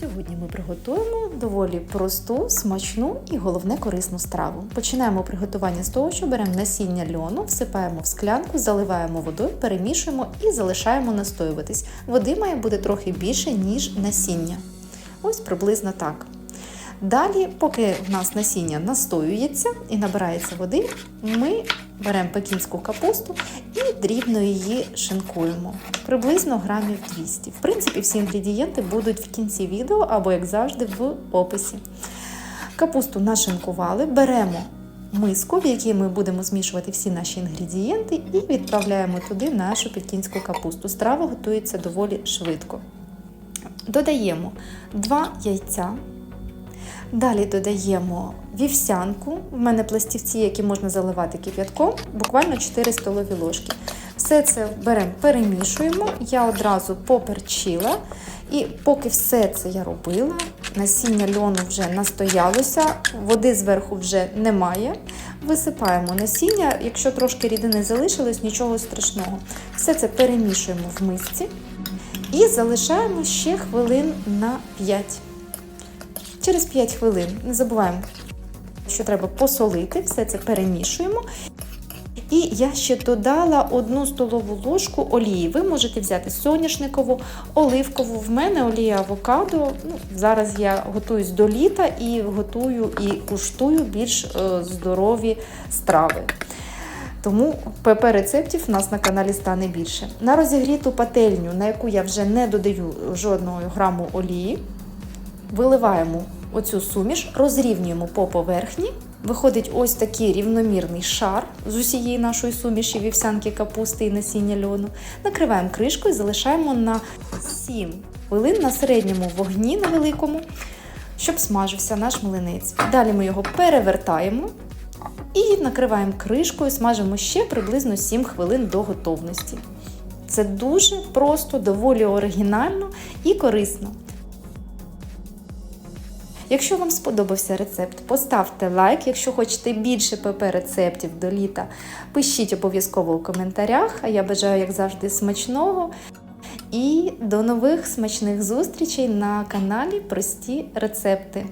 Сьогодні ми приготуємо доволі просту, смачну і головне корисну страву. Починаємо приготування з того, що беремо насіння льону, всипаємо в склянку, заливаємо водою, перемішуємо і залишаємо настоюватись. Води має бути трохи більше, ніж насіння. Ось приблизно так. Далі, поки в нас насіння настоюється і набирається води, ми беремо пекінську капусту і дрібно її шинкуємо. Приблизно грамів 200. В принципі, всі інгредієнти будуть в кінці відео або, як завжди, в описі. Капусту нашинкували, беремо миску, в якій ми будемо змішувати всі наші інгредієнти, і відправляємо туди нашу пекінську капусту. Страва готується доволі швидко. Додаємо 2 яйця. Далі додаємо вівсянку. В мене пластівці, які можна заливати кип'ятком, буквально 4 столові ложки. Все це беремо, перемішуємо. Я одразу поперчила. І поки все це я робила, насіння льону вже настоялося, води зверху вже немає. Висипаємо насіння. Якщо трошки рідини залишилось, нічого страшного. Все це перемішуємо в мисці і залишаємо ще хвилин на 5. Через 5 хвилин не забуваємо, що треба посолити, все це перемішуємо. І я ще додала одну столову ложку олії. Ви можете взяти соняшникову, оливкову. В мене олія авокадо. Ну, зараз я готуюсь до літа і готую і куштую більш е, здорові страви. Тому ПП рецептів у нас на каналі стане більше. На розігріту пательню, на яку я вже не додаю жодного граму олії, виливаємо оцю суміш, розрівнюємо по поверхні. Виходить ось такий рівномірний шар з усієї нашої суміші вівсянки, капусти і насіння льону. Накриваємо кришкою, залишаємо на 7 хвилин на середньому вогні на великому, щоб смажився наш млинець. Далі ми його перевертаємо і накриваємо кришкою, смажимо ще приблизно 7 хвилин до готовності. Це дуже просто, доволі оригінально і корисно. Якщо вам сподобався рецепт, поставте лайк. Якщо хочете більше ПП рецептів до літа, пишіть обов'язково у коментарях. А я бажаю, як завжди, смачного. І до нових смачних зустрічей на каналі Прості рецепти.